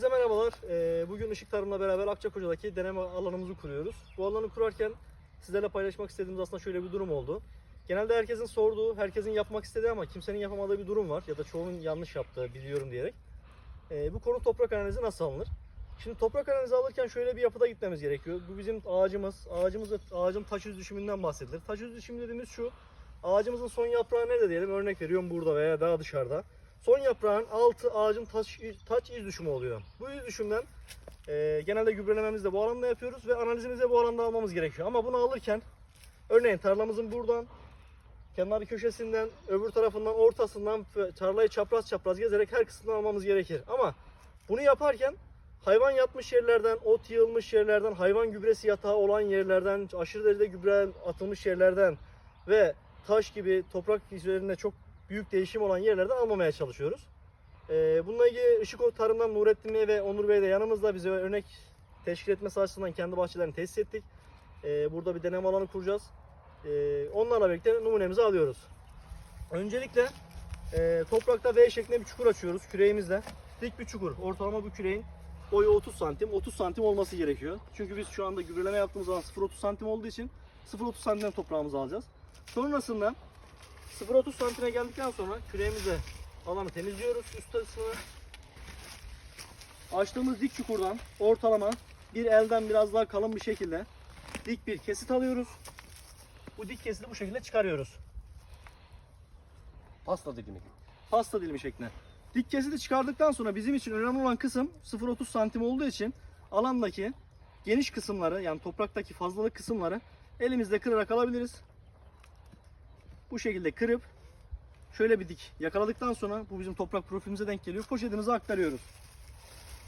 Herkese merhabalar. Ee, Bugün Işık Tarım'la beraber Akçakoca'daki deneme alanımızı kuruyoruz. Bu alanı kurarken sizlerle paylaşmak istediğimiz aslında şöyle bir durum oldu. Genelde herkesin sorduğu, herkesin yapmak istediği ama kimsenin yapamadığı bir durum var. Ya da çoğunun yanlış yaptığı biliyorum diyerek. Ee, Bu konu toprak analizi nasıl alınır? Şimdi toprak analizi alırken şöyle bir yapıda gitmemiz gerekiyor. Bu bizim ağacımız. Ağacımız ağacın taş yüz düşümünden bahsedilir. Taş yüz dediğimiz şu. Ağacımızın son yaprağı nerede diyelim? Örnek veriyorum burada veya daha dışarıda. Son yaprağın altı ağacın taş, taç iz düşümü oluyor. Bu iz düşümden e, genelde gübrelememizi de bu alanda yapıyoruz ve analizimizi bu alanda almamız gerekiyor. Ama bunu alırken örneğin tarlamızın buradan kenar köşesinden, öbür tarafından, ortasından tarlayı çapraz çapraz gezerek her kısmından almamız gerekir. Ama bunu yaparken hayvan yatmış yerlerden, ot yığılmış yerlerden, hayvan gübresi yatağı olan yerlerden, aşırı derecede gübre atılmış yerlerden ve taş gibi toprak üzerinde çok büyük değişim olan yerlerden almamaya çalışıyoruz. Ee, bununla ilgili Işık O Tarım'dan Nurettin Bey ve Onur Bey de yanımızda bize örnek teşkil etmesi açısından kendi bahçelerini tesis ettik. Ee, burada bir deneme alanı kuracağız. Ee, onlarla birlikte numunemizi alıyoruz. Öncelikle e, toprakta V şeklinde bir çukur açıyoruz küreğimizle. Dik bir çukur. Ortalama bu küreğin boyu 30 santim. 30 santim olması gerekiyor. Çünkü biz şu anda gübreleme yaptığımız zaman 0.30 santim olduğu için 0.30 santimden toprağımızı alacağız. Sonrasında 0.30 santime geldikten sonra küreğimize alanı temizliyoruz üst kısmını. Açtığımız dik çukurdan ortalama bir elden biraz daha kalın bir şekilde dik bir kesit alıyoruz. Bu dik kesiti bu şekilde çıkarıyoruz. Pasta dilimi. Pasta dilimi şeklinde. Dik kesiti çıkardıktan sonra bizim için önemli olan kısım 0.30 santim olduğu için alandaki geniş kısımları yani topraktaki fazlalık kısımları elimizle kırarak alabiliriz. Bu şekilde kırıp şöyle bir dik yakaladıktan sonra bu bizim toprak profilimize denk geliyor. Poşetimize aktarıyoruz.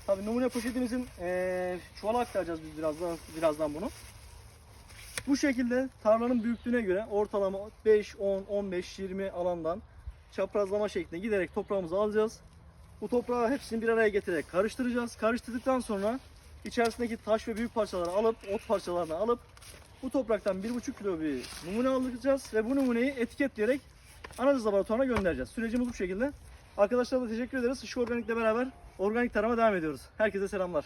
Tabii numune poşetimizin eee çuvala aktaracağız biz birazdan birazdan bunu. Bu şekilde tarlanın büyüklüğüne göre ortalama 5, 10, 15, 20 alandan çaprazlama şeklinde giderek toprağımızı alacağız. Bu toprağı hepsini bir araya getirerek karıştıracağız. Karıştırdıktan sonra içerisindeki taş ve büyük parçaları alıp, ot parçalarını alıp bu topraktan 1,5 kilo bir numune alacağız ve bu numuneyi etiketleyerek analiz laboratuvarına göndereceğiz. Sürecimiz bu şekilde. Arkadaşlara da teşekkür ederiz. Işık Organik'le beraber organik tarıma devam ediyoruz. Herkese selamlar.